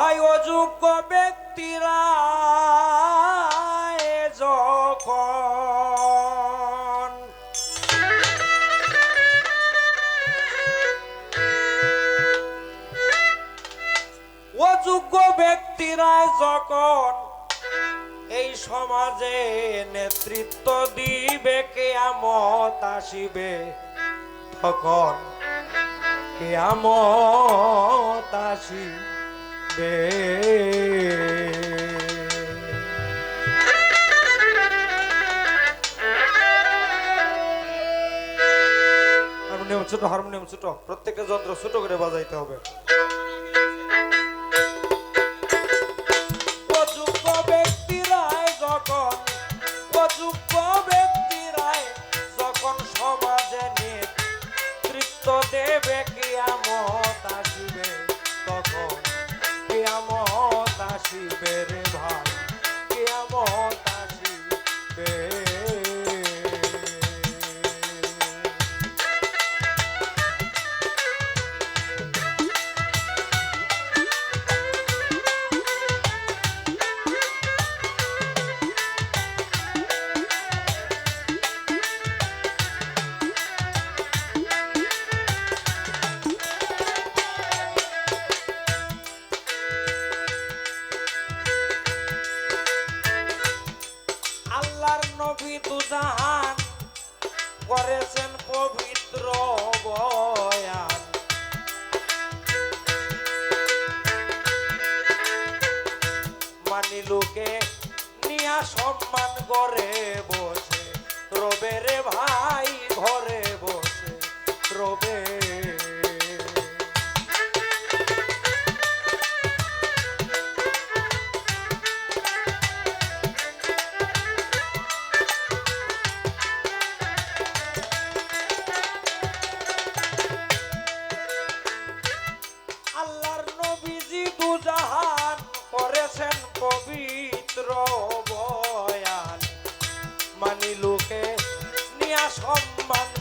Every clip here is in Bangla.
অযোগ্য ব্যক্তিরা যখন। অযোগ্য ব্যক্তিরা যখন এই সমাজে নেতৃত্ব দিবে, কেয়ামত আসিবে তখন, কেয়ামত আসিবে। আসে হারমোনিয়াম ছোট হারমোনিয়াম ছোট। প্রত্যেকটা যন্ত্র ছোট করে বাজাইতে হবে।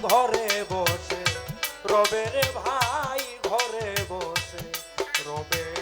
ঘরে বসে রবে রে ভাই ঘরে বসে রবে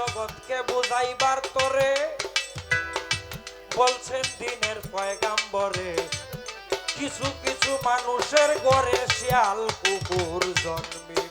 জগৎকে বুঝাইবার তরে বলছেন দিনের পয়গাম্বরে কিছু কিছু মানুষের গড়ে শিয়াল কুকুর জন্মে